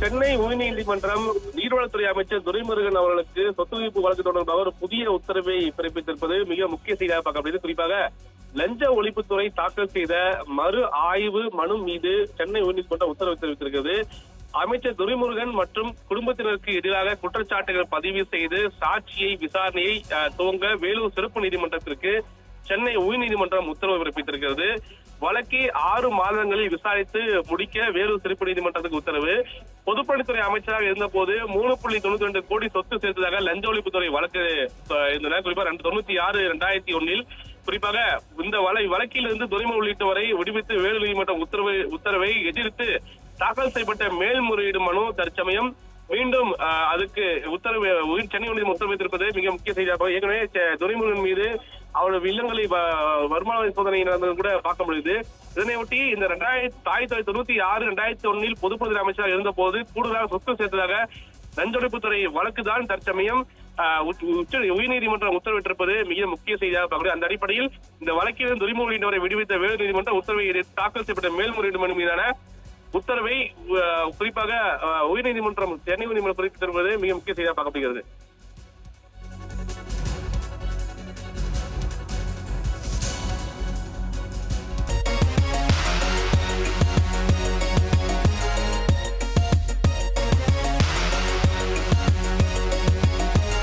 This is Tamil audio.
சென்னை உயர்நீதிமன்றம் நீர்வளத்துறை அமைச்சர் துரைமுருகன் அவர்களுக்கு சொத்து குவிப்பு வழக்கு தொடர்பாக புதிய உத்தரவை பிறப்பித்திருப்பது மிக முக்கிய செய்தியாக பார்க்கப்படுகிறது. குறிப்பாக லஞ்ச ஒழிப்புத்துறை தாக்கல் செய்த மறு ஆய்வு மனு மீது சென்னை உயர்நீதிமன்றம் உத்தரவு தெரிவித்திருக்கிறது. அமைச்சர் துரைமுருகன் மற்றும் குடும்பத்தினருக்கு எதிராக குற்றச்சாட்டுகள் பதிவு செய்து சாட்சியை விசாரணையை துவங்க வேலூர் சிறப்பு நீதிமன்றத்திற்கு சென்னை உயர்நீதிமன்றம் உத்தரவு பிறப்பித்திருக்கிறது. வழக்கை ஆறு மாதங்களில் விசாரித்து முடிக்க வேலூர் சிறப்பு நீதிமன்றத்துக்கு உத்தரவு. பொதுப்பணித்துறை அமைச்சராக இருந்தபோது மூணு புள்ளி தொண்ணூத்தி ரெண்டு கோடி சொத்து சேர்த்ததாக லஞ்ச ஒழிப்புத்துறை வழக்கு இருந்தன குறிப்பாக ரெண்டு தொண்ணூத்தி ஆறு ரெண்டாயிரத்தி ஒன்னில் குறிப்பாக இந்த வலை வழக்கிலிருந்து துரைமுக உள்ளிட்டவரை விடுவித்து வேலூர் நீதிமன்றம் உத்தரவு உத்தரவை எதிர்த்து தாக்கல் செய்யப்பட்ட மேல்முறையீடு மனு தற்சமயம் மீண்டும் அதுக்கு உத்தரவு உயர் சென்னை உயர்நீதிமன்றம் உத்தரவிட்டிருப்பது மிக முக்கிய செய்தியாக ஏற்கனவே துரைமுருகன் மீது அவரது இல்லங்களை வ- வருமான சோதனை கூட பார்க்க முடியுது. இதனையொட்டி இந்த ரெண்டாயிரத்தி ஆயிரத்தி தொள்ளாயிரத்தி தொண்ணூத்தி ஆறு ரெண்டாயிரத்தி ஒன்னில் பொதுப்பணித்துறை அமைச்சராக இருந்தபோது கூடுதலாக சொத்து சேர்த்ததாக லஞ்சொழிப்புத்துறை வழக்கு தான் தற்சமயம் உச்ச உயர்நீதிமன்றம் உத்தரவிட்டிருப்பது மிக முக்கிய செய்தியாக பார்க்கக்கூடிய அந்த அடிப்படையில் இந்த வழக்கில் துரைமுருகன் விடுவித்த வேலூர் நீதிமன்றம் உத்தரவை தாக்கல் செய்யப்பட்ட மேல்முறையீடு மனு மீதான உத்தரவை குறிப்பாக உயர்நீதிமன்றம் சென்னை உயர்நீதிமன்றம் குறிப்பிட்டிருப்பது மிக முக்கிய செய்தியாக பார்க்கப்படுகிறது.